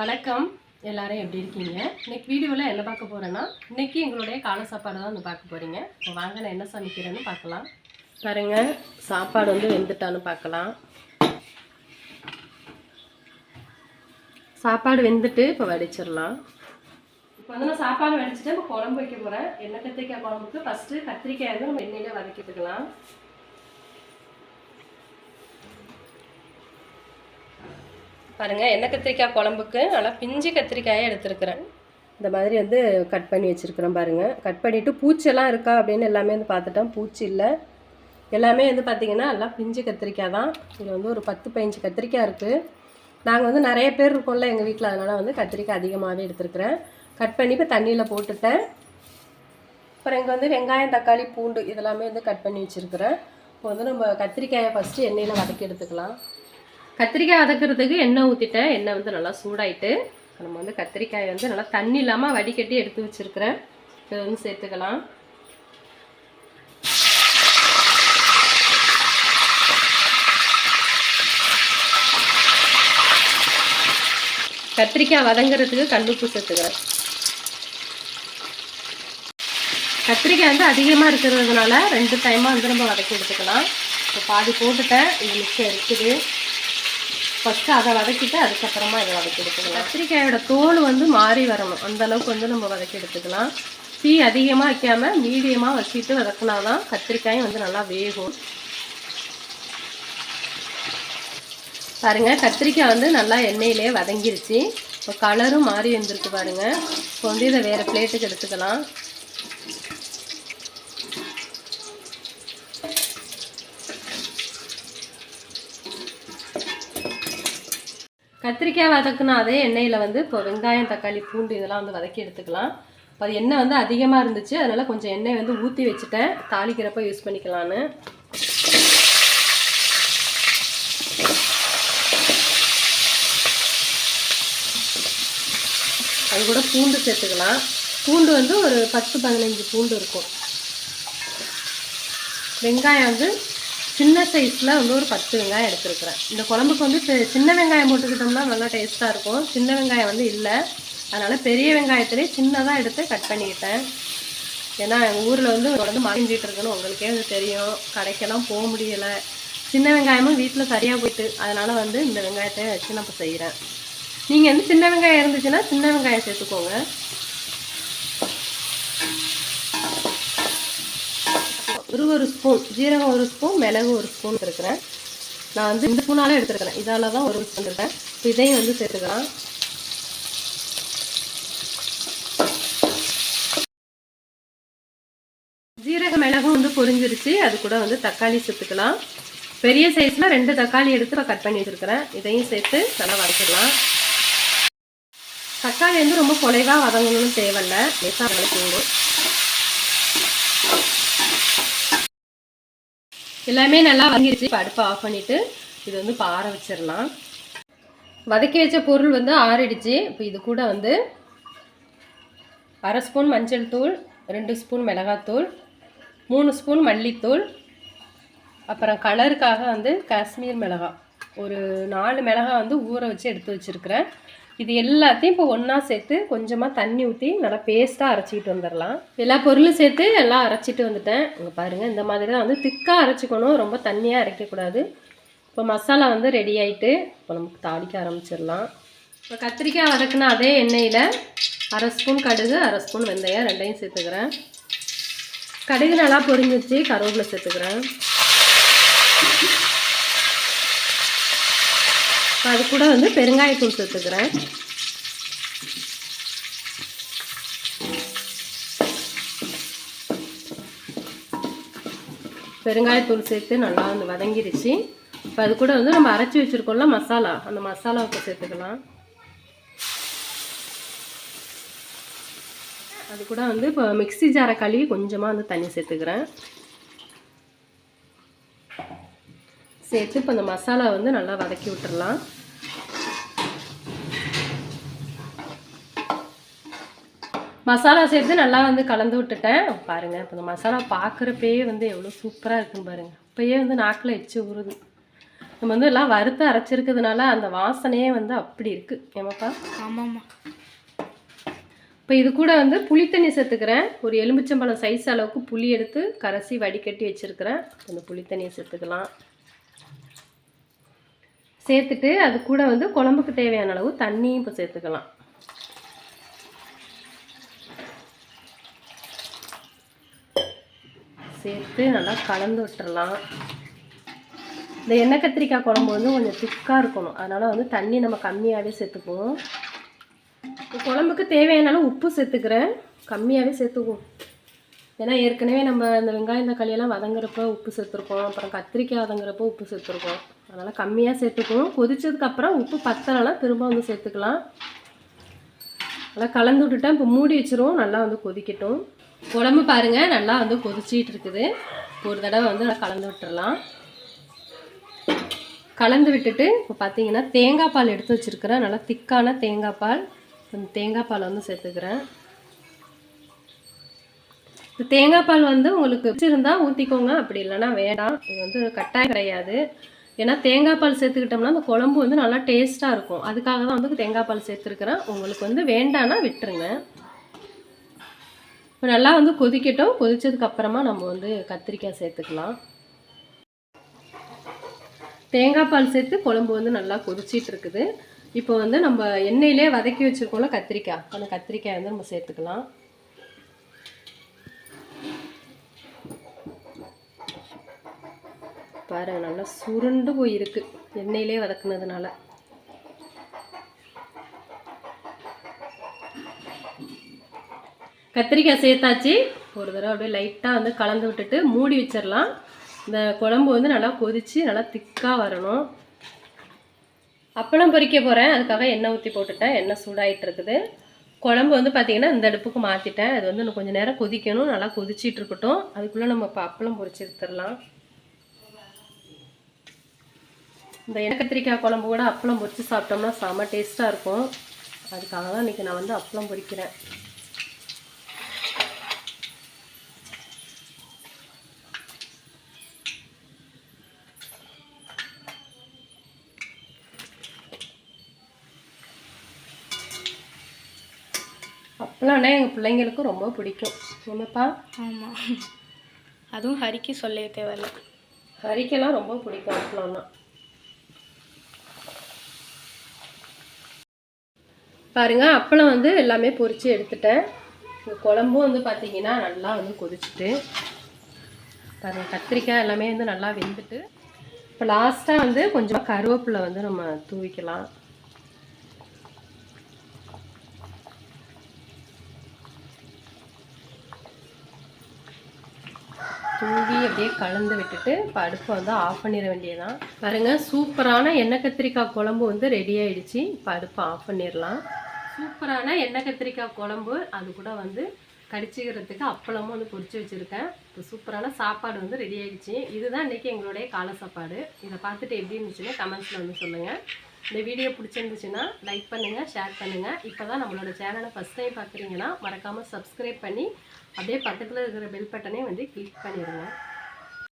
வணக்கம். எல்லாரும் எப்படி இருக்கீங்க? இன்னைக்கு வீடியோவில் என்ன பார்க்க போகிறேன்னா இன்றைக்கி எங்களுடைய காலை சாப்பாடு தான் வந்து பார்க்க போகிறீங்க இப்போ வாங்க நான் என்ன சமைக்கிறேன்னு பார்க்கலாம். பாருங்க சாப்பாடு வந்து வெந்துட்டான்னு பார்க்கலாம். சாப்பாடு வெந்துட்டு இப்போ வடிச்சிடலாம். இப்போ வந்து நான் சாப்பாடு வடிச்சிட்டு இப்போ குழம்பு வைக்க போகிறேன் எண்ணெய் கத்திரிக்காய் குழம்புக்கு ஃபஸ்ட்டு கத்திரிக்காய் வந்து நம்ம எண்ணெயில் வதக்கிட்டுக்கலாம். பாருங்கள் எண்ணெய் கத்திரிக்காய் குழம்புக்கு நல்லா பிஞ்சு கத்திரிக்காயை எடுத்துருக்கிறேன். இந்த மாதிரி வந்து கட் பண்ணி வச்சுருக்கிறேன் பாருங்கள் கட் பண்ணிவிட்டு பூச்செல்லாம் இருக்கா அப்படின்னு எல்லாமே வந்து பார்த்துட்டோம். பூச்சி இல்லை. எல்லாமே வந்து பார்த்திங்கன்னா எல்லாம் பிஞ்சு கத்திரிக்காய் தான். இது வந்து ஒரு பத்து பதினஞ்சு கத்திரிக்காய் இருக்குது நாங்கள் வந்து நிறைய பேர் இருக்கோம்ல எங்கள் வீட்டில் அதனால் வந்து கத்திரிக்காய் அதிகமாகவே எடுத்துருக்குறேன். கட் பண்ணி இப்போ தண்ணியில் போட்டுட்டேன். அப்புறம் இங்கே வந்து வெங்காயம் தக்காளி பூண்டு இதெல்லாமே வந்து கட் பண்ணி வச்சுருக்கிறேன். இப்போ வந்து நம்ம கத்திரிக்காயை ஃபஸ்ட்டு எண்ணெயில் வதக்கி எடுத்துக்கலாம். கத்திரிக்காய் வதக்கிறதுக்கு எண்ணெய் ஊற்றிட்டேன் எண்ணெய் வந்து நல்லா சூடாயிட்டு நம்ம வந்து கத்திரிக்காய் வந்து நல்லா தண்ணி இல்லாமல் வடிகட்டி எடுத்து வச்சுருக்கிறேன். இதை வந்து சேர்த்துக்கலாம். கத்திரிக்காய் வதங்குறதுக்கு கல்லுப்பு சேர்த்துக்கிறேன். கத்திரிக்காய் வந்து அதிகமாக இருக்கிறதுனால ரெண்டு டைமாக வந்து நம்ம வதக்கி எடுத்துக்கலாம். இப்போ பாதி போட்டுட்டேன். இது மிச்சம் இருக்குது. ஃபஸ்ட்டு அதை வதக்கிட்டு அதுக்கப்புறமா இதை வதக்கி எடுத்துக்கலாம். கத்திரிக்காயோட தோல் வந்து மாறி வரணும். அந்தளவுக்கு வந்து நம்ம வதக்கி எடுத்துக்கலாம். தீ அதிகமாக வைக்காமல் மீடியமாக வச்சுட்டு வதக்கினா தான் கத்திரிக்காயும் வந்து நல்லா வேகும். பாருங்க கத்திரிக்காய் வந்து நல்லா எண்ணெயிலே வதங்கிருச்சு. இப்போ கலரும் மாறி வந்திருக்கு பாருங்கள் இப்போ வந்து இதை வேறு பிளேட்டுக்கு எடுத்துக்கலாம். கத்திரிக்காய் வதக்குனா அதே எண்ணெயில் வந்து இப்போ வெங்காயம் தக்காளி பூண்டு இதெல்லாம் வந்து வதக்கி எடுத்துக்கலாம். இப்போ அது எண்ணெய் வந்து அதிகமாக இருந்துச்சு அதனால் கொஞ்சம் எண்ணெய் வந்து ஊற்றி வச்சுட்டேன். தாளிக்கிறப்ப யூஸ் பண்ணிக்கலான்னு அது கூட பூண்டு சேர்த்துக்கலாம். பூண்டு வந்து ஒரு பத்து பதினஞ்சு பூண்டு இருக்கும். வெங்காயம் வந்து சின்ன சைஸில் வந்து ஒரு பத்து வெங்காயம் எடுத்துருக்குறேன். இந்த குழம்புக்கு வந்து சின்ன வெங்காயம் போட்டுக்கிட்டோம்னா நல்லா டேஸ்ட்டாக இருக்கும். சின்ன வெங்காயம் வந்து இல்லை. அதனால் பெரிய வெங்காயத்திலே சின்னதாக எடுத்து கட் பண்ணிக்கிட்டேன். ஏன்னா எங்கள் ஊரில் வந்து தொடர்ந்து மறைஞ்சிட்டு இருக்குன்னு உங்களுக்கே வந்து தெரியும். கடைக்கெல்லாம் போக முடியலை. சின்ன வெங்காயமும் வீட்டில் சரியாக போயிட்டு அதனால் வந்து இந்த வெங்காயத்தை வச்சு நம்ம செய்கிறேன் நீங்கள் வந்து சின்ன வெங்காயம் இருந்துச்சுன்னா சின்ன வெங்காயம் சேர்த்துக்கோங்க. ஒரு ஒரு ஸ்பூன் ஜீரகம் ஒரு ஸ்பூன் மிளகு ஒரு ஸ்பூன் இருக்கிறேன் நான் வந்து இந்த ஸ்பூனால எடுத்துருக்கிறேன். இதால தான் ஒரு ஸ்பூன் இருக்கேன் இதையும் வந்து சேர்த்துக்கலாம். ஜீரக மிளகும் வந்து பொரிஞ்சிருச்சு. அது கூட வந்து தக்காளி சேர்த்துக்கலாம். பெரிய சைஸில் ரெண்டு தக்காளி எடுத்து நான் கட் பண்ணி வச்சுருக்கிறேன். இதையும் சேர்த்து நல்லா வதக்கிடலாம். தக்காளி வந்து ரொம்ப குலைவாக வதங்கணும்னு தேவையில்லை. லேசாக வதக்கி எல்லாமே நல்லா வதங்கிடுச்சு இப்போ அடுப்பை ஆஃப் பண்ணிவிட்டு இது வந்து இப்போ ஆற வச்சிடலாம். வதக்கி வச்ச பொருள் வந்து ஆறிடுச்சு. இப்போ இது கூட வந்து அரை ஸ்பூன் மஞ்சள் தூள் ரெண்டு ஸ்பூன் மிளகாத்தூள் மூணு ஸ்பூன் மல்லித்தூள் அப்புறம் கலருக்காக வந்து காஷ்மீர் மிளகாய். ஒரு நாலு மிளகாய் வந்து ஊற வச்சு எடுத்து வச்சுருக்கிறேன். இது எல்லாத்தையும் இப்போ ஒன்றா சேர்த்து கொஞ்சமாக தண்ணி ஊற்றி நல்லா பேஸ்ட்டாக அரைச்சிக்கிட்டு வந்துடலாம் எல்லா பொருளும் சேர்த்து எல்லாம் அரைச்சிட்டு வந்துட்டேன். இங்கே பாருங்கள் இந்த மாதிரி தான் வந்து திக்காக அரைச்சிக்கணும். ரொம்ப தண்ணியாக அரைக்கக்கூடாது. இப்போ மசாலா வந்து ரெடி ஆகிட்டு இப்போ நமக்கு தாளிக்க ஆரம்பிச்சிடலாம். இப்போ கத்திரிக்காய் வதக்குன அதே எண்ணெயில் அரை ஸ்பூன் கடுகு அரை ஸ்பூன் வெந்தயம் ரெண்டையும் சேர்த்துக்கிறேன். கடுகு நல்லா பொரிஞ்சிச்சு கருவேப்பிலை சேர்த்துக்கிறேன். அது கூட வந்து பெருங்காயத்தூள் சேர்த்துக்கிறேன். பெருங்காயத்தூள் சேர்த்து நல்லா வந்து வதங்கிடுச்சு இப்போ அது கூட வந்து நம்ம அரைச்சி வச்சுருக்கோம்ல மசாலா அந்த மசாலாவுக்கு சேர்த்துக்கலாம். அது கூட வந்து இப்போ மிக்ஸி ஜாரை கழுவி கொஞ்சமாக வந்து தண்ணி சேர்த்துக்கிறேன். சேர்த்து இப்போ இந்த மசாலா வந்து நல்லா வதக்கி விட்டுறலாம். மசாலா சேர்த்து நல்லா வந்து கலந்து விட்டுட்டேன். பாருங்கள் இப்போ இந்த மசாலா பார்க்குறப்பயே வந்து எவ்வளோ சூப்பராக இருக்குன்னு பாருங்கள் இப்போயே வந்து நாக்கில் எச்சு ஊறுது. நம்ம வந்து எல்லாம் வறுத்து அரைச்சிருக்கிறதுனால அந்த வாசனையே வந்து அப்படி இருக்குது ஏமாப்பா? ஆமாம்மா. இப்போ இது கூட வந்து புளி தண்ணி சேர்த்துக்கிறேன். ஒரு எலுமிச்சம்பழம் சைஸ் அளவுக்கு புளி எடுத்து கரைசி வடிகட்டி வச்சுருக்கிறேன். அந்த புளி தண்ணியை சேர்த்துக்கலாம். சேர்த்துட்டு அது கூட வந்து குழம்புக்கு தேவையான அளவு தண்ணியும் இப்போ சேர்த்துக்கலாம். சேர்த்து நல்லா கலந்து விட்டுறலாம். இந்த எண்ணெய் கத்திரிக்காய் குழம்பு வந்து கொஞ்சம் திக்காக இருக்கணும். அதனால் வந்து தண்ணி நம்ம கம்மியாகவே சேர்த்துக்குவோம். குழம்புக்கு தேவையான அளவு உப்பு சேர்த்துக்கிறேன். கம்மியாகவே சேர்த்துக்குவோம். ஏன்னா ஏற்கனவே நம்ம இந்த வெங்காயம் தக்காளியெல்லாம் வதங்குறப்ப உப்பு சேர்த்துருக்கோம். அப்புறம் கத்திரிக்காய் வதங்குறப்ப உப்பு சேர்த்துருக்கோம். அதனால் கம்மியாக சேர்த்துக்குவோம். கொதிச்சதுக்கப்புறம் உப்பு பத்தலைனா திரும்ப வந்து சேர்த்துக்கலாம். நல்லா கலந்து விட்டுட்டேன். இப்போ மூடி வச்சிருவோம். நல்லா வந்து கொதிக்கட்டும். குழம்பு பாருங்கள் நல்லா வந்து கொதிச்சிட்டு இருக்குது. ஒரு தடவை வந்து நல்லா கலந்து விட்டுறலாம். கலந்து விட்டுட்டு இப்போ பார்த்தீங்கன்னா தேங்காய் பால் எடுத்து வச்சுருக்கிறேன். நல்லா திக்கான தேங்காய் பால். தேங்காய் பால் வந்து சேர்த்துக்கிறேன். தேங்காய் பால் வந்து உங்களுக்கு வச்சுருந்தா ஊற்றிக்கோங்க அப்படி இல்லைனா வேண்டாம். இது வந்து கட்டாயம் கிடையாது. ஏன்னா தேங்காய் பால் சேர்த்துக்கிட்டோம்னா அந்த குழம்பு வந்து நல்லா டேஸ்ட்டாக இருக்கும். அதுக்காக தான் வந்து தேங்காய் பால் சேர்த்துருக்குறேன். உங்களுக்கு வந்து வேண்டான்னா விட்டுருங்க. இப்போ நல்லா வந்து கொதிக்கட்டும். கொதித்ததுக்கப்புறமா நம்ம வந்து கத்திரிக்காய் சேர்த்துக்கலாம். தேங்காய் பால் சேர்த்து குழம்பு வந்து நல்லா கொதிச்சிட்டு இருக்குது. இப்போ வந்து நம்ம எண்ணெயிலே வதக்கி வச்சுருக்கோம்ல கத்திரிக்காய். அந்த கத்திரிக்காய் வந்து நம்ம சேர்த்துக்கலாம். பாருங்க நல்லா சுருண்டு போயிருக்கு. எண்ணெயிலே வதக்குனதுனால. கத்திரிக்காய் சேர்த்தாச்சு. ஒரு தடவை அப்படியே லைட்டாக வந்து கலந்து விட்டுட்டு மூடி வச்சிடலாம். இந்த குழம்பு வந்து நல்லா கொதித்து நல்லா திக்காக வரணும். அப்பளம் பொறிக்க போகிறேன் அதுக்காக எண்ணெய் ஊற்றி போட்டுட்டேன். எண்ணெய் சூடாயிட்டு இருக்குது. குழம்பு வந்து பார்த்திங்கன்னா இந்த அடுப்புக்கு மாற்றிட்டேன் அது வந்து இன்னும் கொஞ்சம் நேரம் கொதிக்கணும். நல்லா கொதிச்சிட்டு இருக்கட்டும். அதுக்குள்ளே நம்ம இப்போ அப்பளம் பொறிச்சு எடுத்துடலாம். இந்த எண்ணெய் கத்திரிக்காய் குழம்பு கூட அப்பளம் பொரிச்சு சாப்பிட்டோம்னா செம்ம டேஸ்ட்டாக இருக்கும். அதுக்காக தான் இன்றைக்கி நான் வந்து அப்பளம் பொரிக்கிறேன் அப்பளம்னா எங்கள் பிள்ளைங்களுக்கும் ரொம்ப பிடிக்கும். என்னப்பா? ஆமாம் அதுவும் ஹரிக்கு சொல்லவே தேவையில்ல. ஹரிக்கெல்லாம் ரொம்ப பிடிக்கும் அப்பளம்னா. பாருங்க அப்பளம் வந்து எல்லாமே பொரிச்சு எடுத்துட்டேன். இந்த குழம்பும் வந்து பார்த்திங்கன்னா நல்லா வந்து கொதிச்சுட்டு பாருங்க கத்திரிக்காய் எல்லாமே வந்து நல்லா வெந்துட்டு இப்போ லாஸ்ட்டாக வந்து கொஞ்சமாக கருவேப்பிலை வந்து நம்ம தூவிக்கலாம். தூவி அப்படியே கலந்து விட்டுட்டு இப்போ அடுப்பை வந்து ஆஃப் பண்ணிட வேண்டியதான் பாருங்க சூப்பரான எண்ணெய் கத்திரிக்காய் குழம்பு வந்து ரெடி ஆயிடுச்சு. இப்போ அடுப்பை ஆஃப் பண்ணிடலாம். சூப்பரான எண்ணெய் கத்திரிக்காய் குழம்பு. அது கூட வந்து கடிச்சிக்கிறதுக்கு அப்பளமும் வந்து பொரிச்சு வச்சுருக்கேன். இப்போ சூப்பரான சாப்பாடு வந்து ரெடி ஆகிடுச்சு இதுதான் இன்றைக்கி எங்களுடைய காலை சாப்பாடு. இதை பார்த்துட்டு எப்படி இருந்துச்சுன்னா கமெண்ட்ஸில் வந்து சொல்லுங்கள் இந்த வீடியோ பிடிச்சிருந்துச்சுன்னா லைக் பண்ணுங்கள் ஷேர் பண்ணுங்கள் இப்போ தான் நம்மளோட சேனலை ஃபஸ்ட் டைம் பார்க்குறீங்கன்னா மறக்காமல் சப்ஸ்கிரைப் பண்ணி அப்படியே பக்கத்தில் இருக்கிற பெல் பட்டனே வந்து கிளிக் பண்ணிடுங்க.